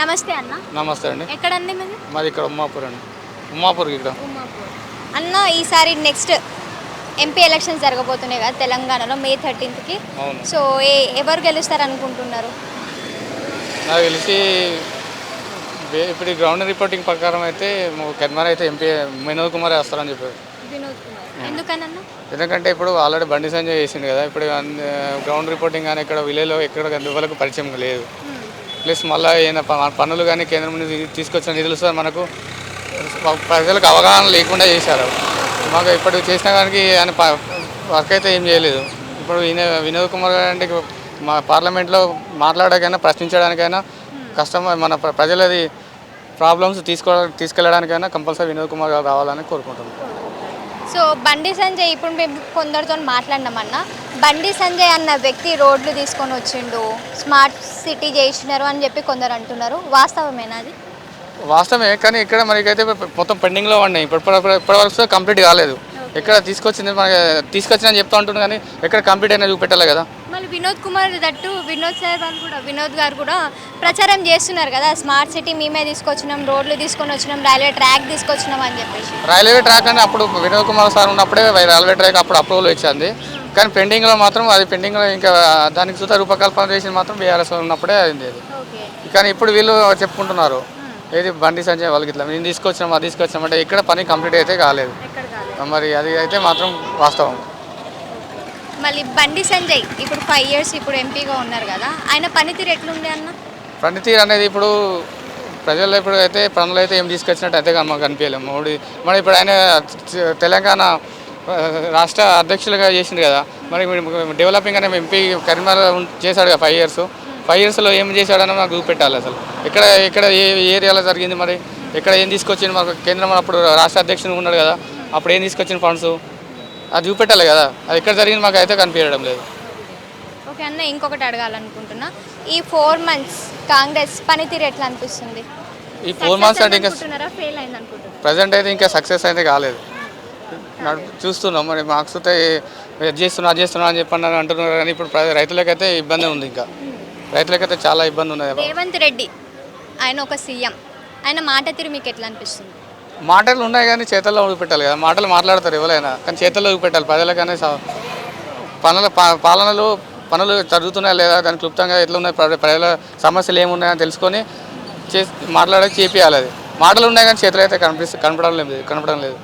నమస్తే అన్న. నమస్తే అండి. ఎక్కడండి మీది? మాది ఇక్కడ ఉమ్మాపూర్ అండి. ఉమ్మాపూర్ ఇక్కడ. అన్న ఈసారి నెక్స్ట్ ఎంపీ ఎలక్షన్స్ జరగబోతున్నాయి కదా తెలంగాణలో మే థర్టీన్త్కి. అవును. సో ఏ ఎవరు గెలుస్తారు అనుకుంటున్నారు నాకు తెలిసి వే- ఇప్పుడు ఈ గ్రౌండ్ రిపోర్టింగ్ ప్రకారం అయితే కెన్మార్ అయితే ఎంపీ వినోద్ కుమార్ వస్తారని చెప్పారు. వినోద్ కుమార్. ఎందుకనన్నా? ఎందుకంటే ఇప్పుడు ఆల్రెడీ బండి సంజయ్ చేసిండు కదా ఇప్పుడు గ్రౌండ్ రిపోర్టింగ్ కానీ ఇక్కడ విలేజ్లో ఎక్కడ ఎవరికి పరిచయం లేదు. ప్లస్ మళ్ళీ ఏదైనా పనులు కానీ కేంద్రం తీసుకొచ్చిన నిధులు సార్ మనకు ప్రజలకు అవగాహన లేకుండా చేశారు. మాకు ఇప్పుడు చేసిన దానికి ఆయన ప- వర్క్ అయితే ఏం చేయలేదు. ఇప్పుడు వినో వినోద్ కుమార్ గారు అంటే మా పార్లమెంట్లో మాట్లాడడానికైనా ప్రశ్నించడానికైనా కస్టమర్ మన ప్ర- ప్రజలది ప్రాబ్లమ్స్ తీసుకో తీసుకెళ్ళడానికైనా కంపల్సరీ వినోద్ కుమార్ గారు రావాలని కోరుకుంటున్నాం. సో బండి సంజయ్ ఇప్పుడు మేము కొందరితో మాట్లాడినామన్నా బండి సంజయ్ అన్న వ్యక్తి రోడ్లు తీసుకొని వచ్చిండు. స్మార్ట్ సిటీ చేసినారు అని చెప్పి కొందరు అంటున్నారు. వాస్తవమేనా అది? వాస్తవమే కానీ ఇక్కడ మనకైతే మొత్తం పెండింగ్లో ఉన్నాయి. ఇప్పటి- ఇప్పటివరకు కంప్లీట్ కాలేదు. ఎక్కడ తీసుకొచ్చింది మనకి తీసుకొచ్చిన చెప్తా ఉంటుంది కానీ ఎక్కడ కంప్లీట్ అయినా చూపెట్టాలి కదా. మళ్ళీ వినోద్ కుమార్ దట్టు వినోద్ సార్ వాళ్ళు కూడా వినోద్ గారు కూడా ప్రచారం చేస్తున్నారు కదా. స్మార్ట్ సిటీ మేమే తీసుకొచ్చినాం రోడ్లు తీసుకొని వచ్చినాం రైల్వే ట్రాక్ తీసుకొచ్చినాం అని చెప్పేసి. రైల్వే ట్రాక్ అని అప్పుడు వినోద్ కుమార్ సార్ ఉన్నప్పుడే రైల్వే ట్రాక్ అప్పుడు అప్రూవల్ ఇచ్చింది. కానీ పెండింగ్లో మాత్రం అది పెండింగ్లో ఇంకా దానికి సుత రూపకల్పన చేసింది మాత్రం బీఆర్ఎస్ ఉన్నప్పుడే అయింది అది కానీ ఇప్పుడు వీళ్ళు చెప్పుకుంటున్నారు. ఏది బండి సంజయ్ వాళ్ళకి ఇట్లా. మేము తీసుకొచ్చినాం అది తీసుకొచ్చినాం అంటే ఇక్కడ పని కంప్లీట్ అయితే కాలేదు. మరి అది అయితే మాత్రం వాస్తవం. మళ్ళీ బండి సంజయ్ ఇప్పుడు ఫైవ్ ఇయర్స్ ఇప్పుడు ఎంపీగా ఉన్నారు కదా ఆయన పనితీరు ఎట్లుండే అన్న? పనితీరు అనేది ఇప్పుడు ప్రజలు ఇప్పుడు అయితే పనులు అయితే ఏం తీసుకొచ్చినట్టు అయితే మాకు కనిపించలేము మోడీ మరి ఇప్పుడు ఆయన తెలంగాణ రాష్ట్ర అధ్యక్షులుగా చేసింది కదా. మరి డెవలపింగ్ అనే ఎంపీ కరీంనగర్ చేశాడు కదా ఫైవ్ ఇయర్స్ ఫైవ్ ఇయర్స్లో ఏం చేశాడని మాకు చూపెట్టాలి అసలు. ఇక్కడ ఇక్కడ ఏ ఏరియాలో జరిగింది మరి? ఇక్కడ ఏం తీసుకొచ్చింది మాకు? కేంద్రం అప్పుడు రాష్ట్ర అధ్యక్షుడు ఉన్నాడు కదా. అప్పుడు ఏం తీసుకొచ్చిన ఫండ్స్ అది చూపెట్టాలి కదా. అది ఎక్కడ జరిగింది మాకు అయితే కనిపించడం లేదు. ఓకే అన్న ఇంకొకటి అడగాలనుకుంటున్నా. ఈ ఫోర్ మంత్స్ కాంగ్రెస్ పనితీరు ఎట్లా అనిపిస్తుంది? ఈ ఫోర్ మంత్స్ అంటే ఇంకా ప్రజెంట్ అయితే ఇంకా సక్సెస్ అయితే కాలేదు. చూస్తున్నాం మరి మార్క్స్ అయితే చేస్తున్నా చేస్తున్నా అని చెప్పండి అని అంటున్నారు కానీ ఇప్పుడు రైతులకైతే ఇబ్బంది ఉంది ఇంకా. రైతులకైతే చాలా ఇబ్బంది ఉన్నది రేవంత్ రెడ్డి ఆయన ఒక సీఎం. ఆయన మాట తీరు మీకు ఎట్లా అనిపిస్తుంది? మాటలు ఉన్నాయి కానీ చేతల్లో చూపెట్టాలి కదా. మాటలు మాట్లాడతారు ఎవరైనా కానీ చేతల్లో చూపెట్టాలి ప్రజలకనే పనుల పాలనలో పనులు జరుగుతున్నాయా లేదా దాని క్లుప్తంగా ఎట్లా ఉన్నాయి ప్ర- ప్రజల సమస్యలు ఏమున్నాయని తెలుసుకొని చే మాట్లాడే చేపియాలి అది. మాటలు ఉన్నాయి కానీ చేతులు అయితే కనిపిస్తే కనపడం లేదు కనపడం లేదు.